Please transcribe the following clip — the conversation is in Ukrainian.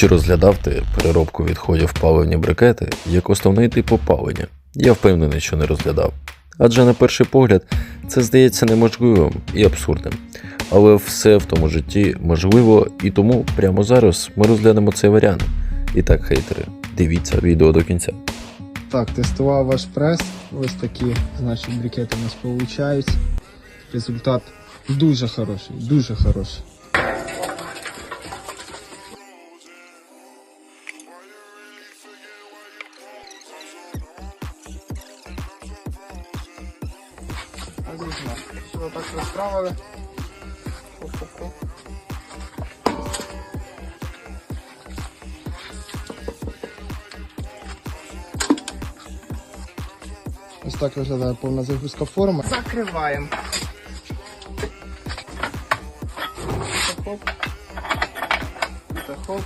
Чи розглядав ти переробку відходів паливні брикети як основний тип опалення? Я впевнений, що не розглядав. Адже на перший погляд це здається неможливим і абсурдним. Але все в тому житті можливо, і тому прямо зараз ми розглянемо цей варіант. І так, хейтери, дивіться відео до кінця. Так, тестував ваш прес. Ось такі, значить, брикети у нас получаються. Результат дуже хороший, дуже хороший. Одвітно. Все так розправили. Хоп-хоп-хоп. Ось так виглядає повна загрузка форми. Закриваємо. Хоп-хоп. Хоп.